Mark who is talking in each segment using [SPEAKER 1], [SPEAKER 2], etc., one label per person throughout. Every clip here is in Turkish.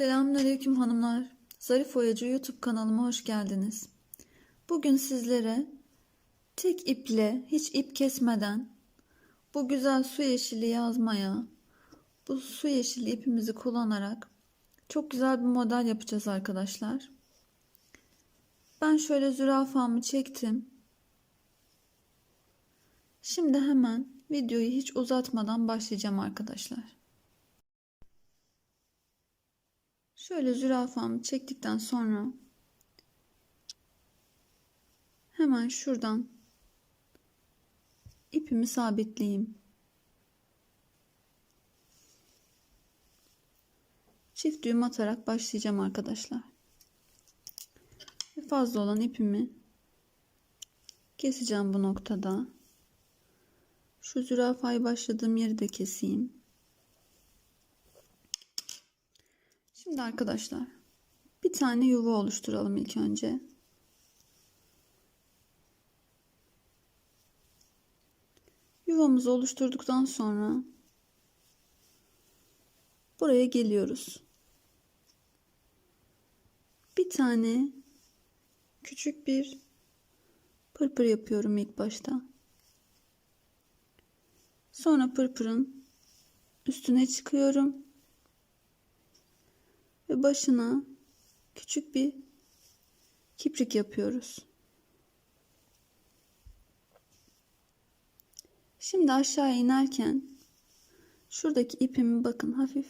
[SPEAKER 1] Selamünaleyküm hanımlar. Zarif Oyacı YouTube kanalıma hoş geldiniz. Bugün sizlere tek iple, hiç ip kesmeden bu güzel su yeşili yazmaya, bu su yeşili ipimizi kullanarak çok güzel bir model yapacağız arkadaşlar. Ben şöyle zürafamı çektim. Şimdi hemen videoyu hiç uzatmadan başlayacağım arkadaşlar. Şöyle zürafamı çektikten sonra hemen şuradan ipimi sabitleyeyim. Çift düğüm atarak başlayacağım arkadaşlar. Ve fazla olan ipimi keseceğim bu noktada. Şu zürafayı başladığım yeri de keseyim. Şimdi arkadaşlar bir tane yuva oluşturalım ilk önce. Yuvamızı oluşturduktan sonra buraya geliyoruz. Bir tane küçük bir pırpır yapıyorum ilk başta. Sonra pırpırın üstüne çıkıyorum ve başına küçük bir kiprik yapıyoruz. Şimdi aşağı inerken şuradaki ipimi bakın hafif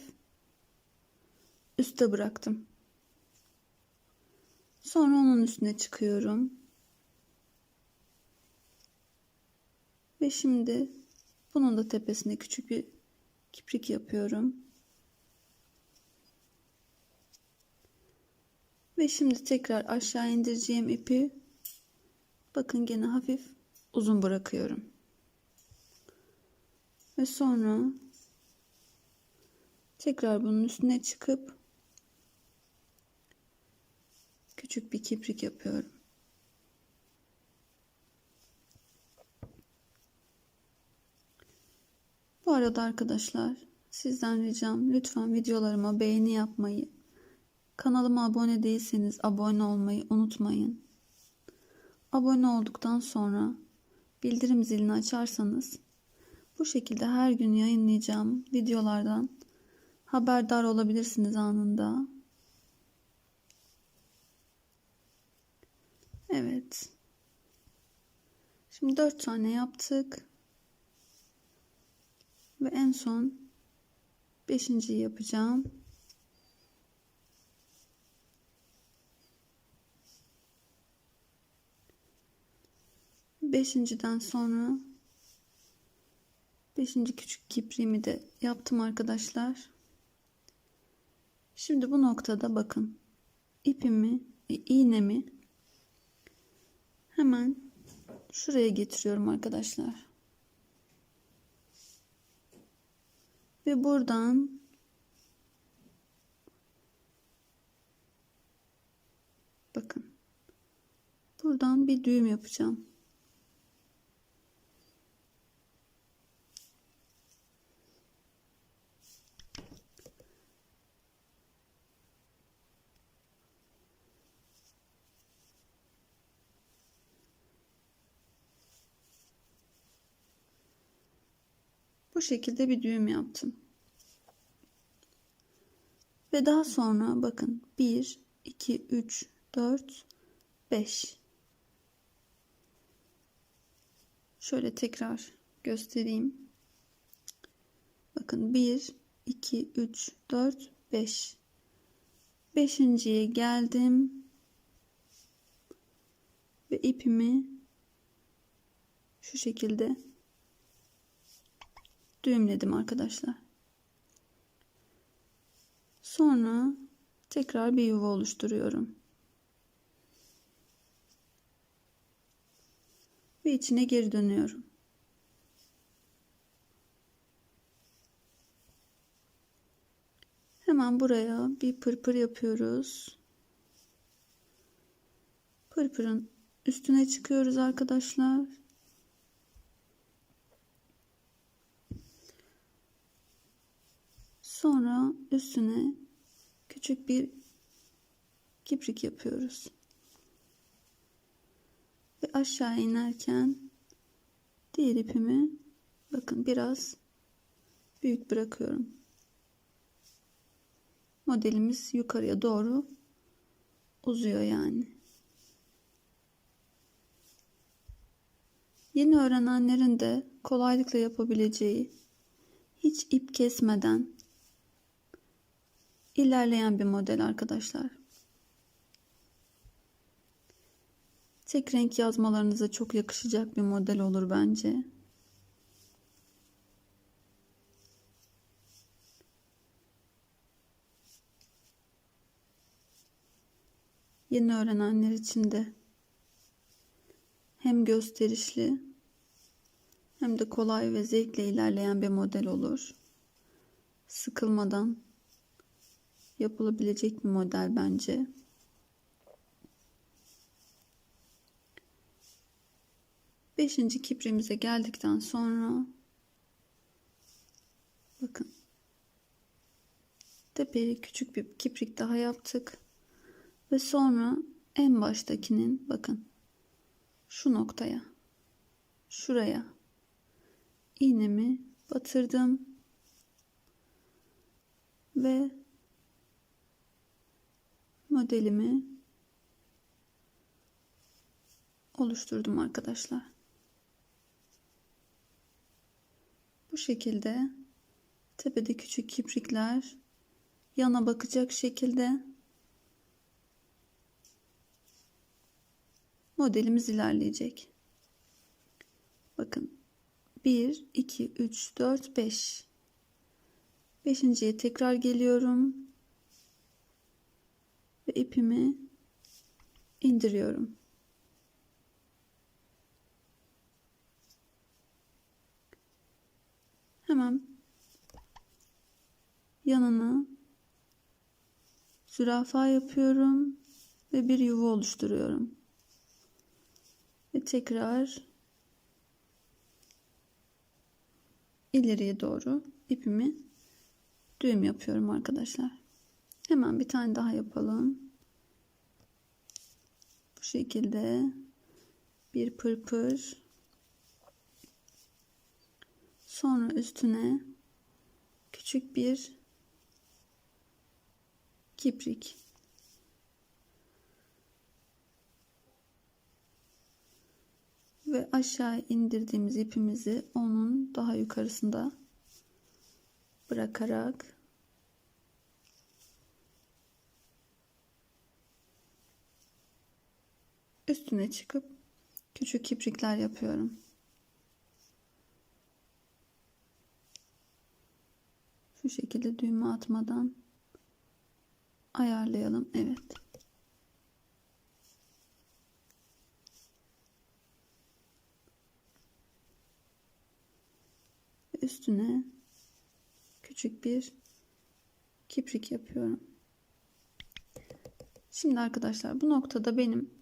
[SPEAKER 1] üste bıraktım. Sonra onun üstüne çıkıyorum. Ve şimdi bunun da tepesine küçük bir kiprik yapıyorum. Ve şimdi tekrar aşağı indireceğim ipi bakın gene hafif uzun bırakıyorum. Ve sonra tekrar bunun üstüne çıkıp küçük bir kiprik yapıyorum. Bu arada arkadaşlar sizden ricam lütfen videolarıma beğeni yapmayı Kanalıma abone değilseniz abone olmayı unutmayın. Abone olduktan sonra bildirim zilini açarsanız bu şekilde her gün yayınlayacağım videolardan haberdar olabilirsiniz anında. Evet. Şimdi 4 tane yaptık. Ve en son 5.yi yapacağım. Beşinciden sonra beşinci küçük kipriğimi de yaptım arkadaşlar. Şimdi bu noktada bakın ipimi, iğnemi hemen şuraya getiriyorum arkadaşlar. Ve buradan bakın buradan bir düğüm yapacağım. Bu şekilde bir düğüm yaptım. Ve daha sonra bakın 1, 2, 3, 4, 5. Şöyle tekrar göstereyim. Bakın 1, 2, 3, 4, 5. Beşinciye geldim. Ve ipimi şu şekilde düğümledim arkadaşlar. Sonra tekrar bir yuva oluşturuyorum. Ve içine geri dönüyorum. Hemen buraya bir pırpır yapıyoruz. Pırpırın üstüne çıkıyoruz arkadaşlar. Sonra üstüne küçük bir kiprik yapıyoruz. Ve aşağı inerken diğer ipimi bakın biraz büyük bırakıyorum. Modelimiz yukarıya doğru uzuyor yani. Yeni öğrenenlerin de kolaylıkla yapabileceği hiç ip kesmeden ilerleyen bir model arkadaşlar. Tek renk yazmalarınıza çok yakışacak bir model olur bence. Yeni öğrenenler için de hem gösterişli hem de kolay ve zevkle ilerleyen bir model olur. Sıkılmadan yapılabilecek bir model bence. Beşinci kiprimize geldikten sonra bakın tepeli küçük bir kiprik daha yaptık ve sonra en baştakinin bakın şu noktaya şuraya iğnemi batırdım ve modelimi oluşturdum arkadaşlar. Bu şekilde tepede küçük kiprikler yana bakacak şekilde modelimiz ilerleyecek. Bakın 1 2 3 4 5 Beşinciye tekrar geliyorum ve ipimi indiriyorum. Hemen yanına zürafa yapıyorum ve bir yuva oluşturuyorum. Ve tekrar ileriye doğru ipimi düğüm yapıyorum arkadaşlar. Hemen bir tane daha yapalım. Bu şekilde bir pırpır Sonra üstüne küçük bir kiprik. Ve aşağı indirdiğimiz ipimizi onun daha yukarısında bırakarak üstüne çıkıp küçük kiprikler yapıyorum. Şu şekilde düğme atmadan ayarlayalım. Evet. Üstüne küçük bir kiprik yapıyorum. Şimdi arkadaşlar bu noktada benim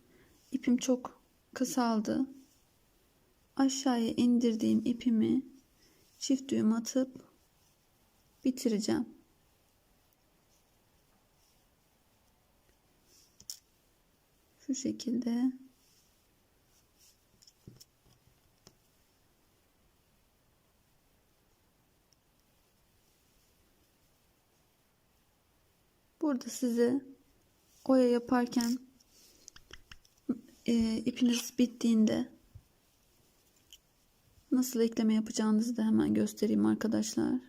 [SPEAKER 1] ipim çok kısaldı. Aşağıya indirdiğim ipimi çift düğüm atıp bitireceğim. Şu şekilde Burada size oya yaparken e, ipiniz bittiğinde nasıl ekleme yapacağınızı da hemen göstereyim arkadaşlar.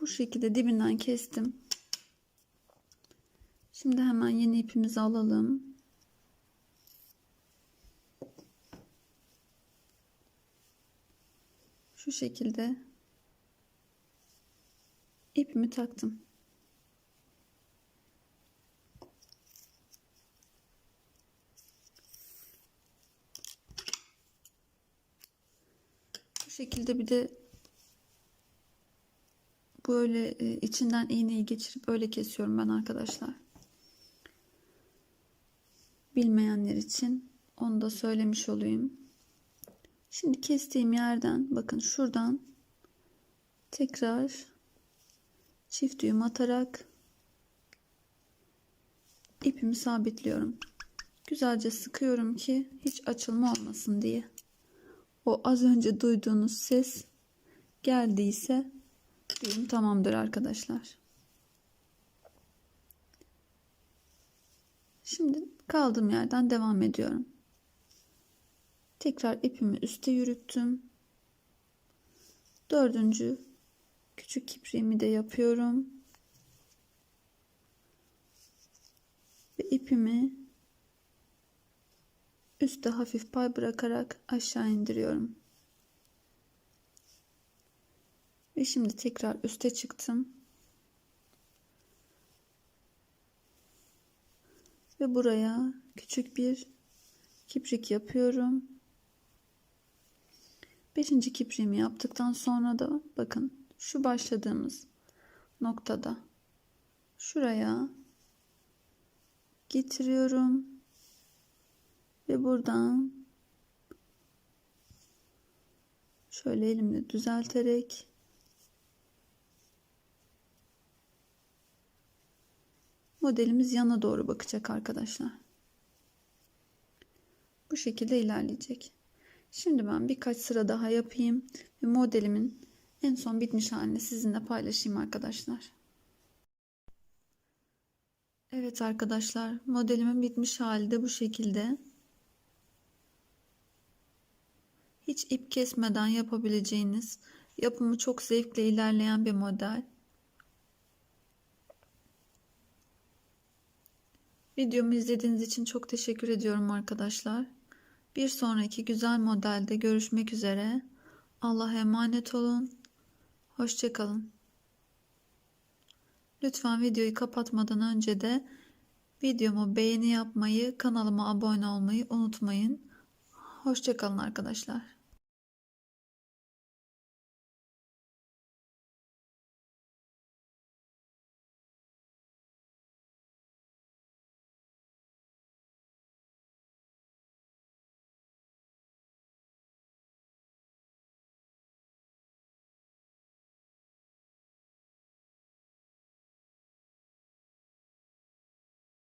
[SPEAKER 1] Bu şekilde dibinden kestim. Şimdi hemen yeni ipimizi alalım. Şu şekilde ipimi taktım. Bu şekilde bir de böyle e, içinden iğneyi geçirip öyle kesiyorum ben arkadaşlar. Bilmeyenler için onu da söylemiş olayım. Şimdi kestiğim yerden bakın şuradan tekrar çift düğüm atarak ipimi sabitliyorum. Güzelce sıkıyorum ki hiç açılma olmasın diye. O az önce duyduğunuz ses geldiyse düğüm tamamdır arkadaşlar. Şimdi kaldığım yerden devam ediyorum. Tekrar ipimi üste yürüttüm. Dördüncü küçük kipriğimi de yapıyorum. Ve ipimi üstte hafif pay bırakarak aşağı indiriyorum. Ve şimdi tekrar üste çıktım. Ve buraya küçük bir kiprik yapıyorum. Beşinci kipriğimi yaptıktan sonra da bakın şu başladığımız noktada şuraya getiriyorum ve buradan şöyle elimle düzelterek modelimiz yana doğru bakacak arkadaşlar. Bu şekilde ilerleyecek. Şimdi ben birkaç sıra daha yapayım ve modelimin en son bitmiş halini sizinle paylaşayım arkadaşlar. Evet arkadaşlar modelimin bitmiş hali de bu şekilde. Hiç ip kesmeden yapabileceğiniz, yapımı çok zevkle ilerleyen bir model. Videomu izlediğiniz için çok teşekkür ediyorum arkadaşlar. Bir sonraki güzel modelde görüşmek üzere. Allah'a emanet olun. Hoşçakalın. Lütfen videoyu kapatmadan önce de videomu beğeni yapmayı, kanalıma abone olmayı unutmayın. Hoşçakalın arkadaşlar.